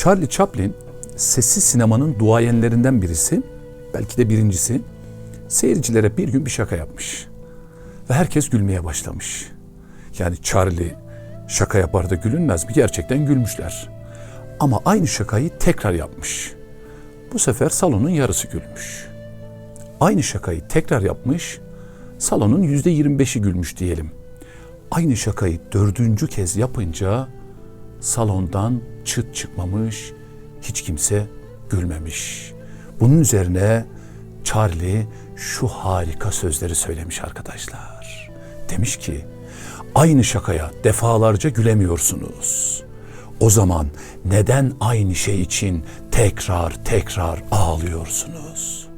Charlie Chaplin sessiz sinemanın duayenlerinden birisi, belki de birincisi. Seyircilere bir gün bir şaka yapmış. Ve herkes gülmeye başlamış. Yani Charlie şaka yapar da gülünmez mi? Gerçekten gülmüşler. Ama aynı şakayı tekrar yapmış. Bu sefer salonun yarısı gülmüş. Aynı şakayı tekrar yapmış, salonun yüzde 25'i gülmüş diyelim. Aynı şakayı dördüncü kez yapınca salondan çıt çıkmamış, hiç kimse gülmemiş. Bunun üzerine Charlie şu harika sözleri söylemiş arkadaşlar. Demiş ki, aynı şakaya defalarca gülemiyorsunuz. O zaman neden aynı şey için tekrar tekrar ağlıyorsunuz?